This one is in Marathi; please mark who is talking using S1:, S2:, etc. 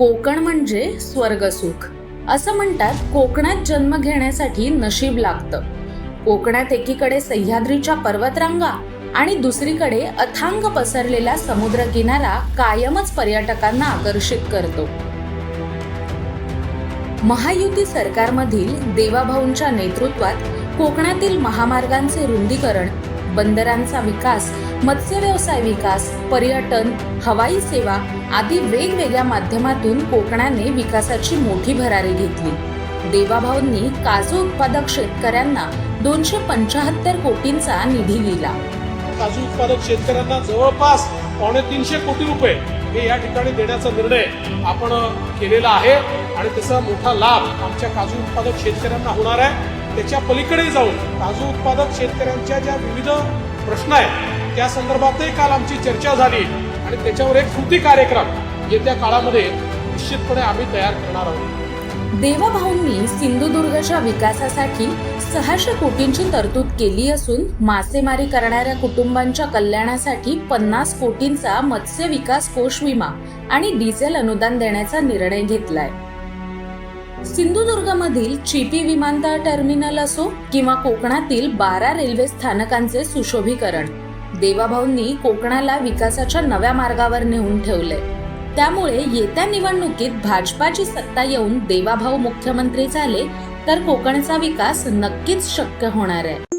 S1: कोकण म्हणजे स्वर्गसुख असं म्हणतात कोकणात जन्म घेण्यासाठी नशीब लागतं. कोकणात एकीकडे सह्याद्रीच्या पर्वतरांगा आणि दुसरीकडे अथांग पसरलेला समुद्रकिनारा कायमच पर्यटकांना आकर्षित करतो. महायुती सरकारमधील देवाभाऊंच्या नेतृत्वात कोकणातील महामार्गांचे रुंदीकरण बंदरांचा विकास मत्स्य व्यवसाय विकास पर्यटन हवाई सेवा आदी वेगवेगळ्या माध्यमातून कोकणाने विकासाची मोठी भरारी घेतली. देवाभाऊंनी काजू उत्पादक शेतकऱ्यांना दोनशे पंचाहत्तर कोटींचा निधी दिला.
S2: काजू उत्पादक शेतकऱ्यांना जवळपास पावणे तीनशे कोटी रुपये हे या ठिकाणी देण्याचा निर्णय आपण केलेला आहे. आणि त्याचा मोठा लाभ आमच्या काजू उत्पादक शेतकऱ्यांना होणार आहे. त्याच्या पलीकडे जाऊन काजू उत्पादक शेतकऱ्यांच्या ज्या विविध प्रश्न आहेत त्या संदर्भातही काल आमची चर्चा झाली. आणि त्याच्यावर एक कृती कार्यक्रम येत्या काळामध्ये निश्चितपणे आम्ही तयार करणार आहोत.
S1: देवाभाऊंनी सिंधुदुर्गच्या विकासासाठी सहाशे कोटींची तरतूद केली असून मासेमारी करणाऱ्या कुटुंबांच्या कल्याणासाठी पन्नास कोटींचा मत्स्य विकास कोष विमा आणि डिझेल अनुदान देण्याचा निर्णय घेतलाय. सिंधुदुर्गमधील चिपी विमानतळ टर्मिनल असो किंवा कोकणातील बारा रेल्वे स्थानकांचे सुशोभीकरण देवाभाऊंनी कोकणाला विकासाच्या नव्या मार्गावर नेऊन ठेवले. त्यामुळे येत्या निवडणुकीत भाजपाची सत्ता येऊन देवाभाऊ मुख्यमंत्री झाले तर कोकणचा विकास नक्कीच शक्य होणार आहे.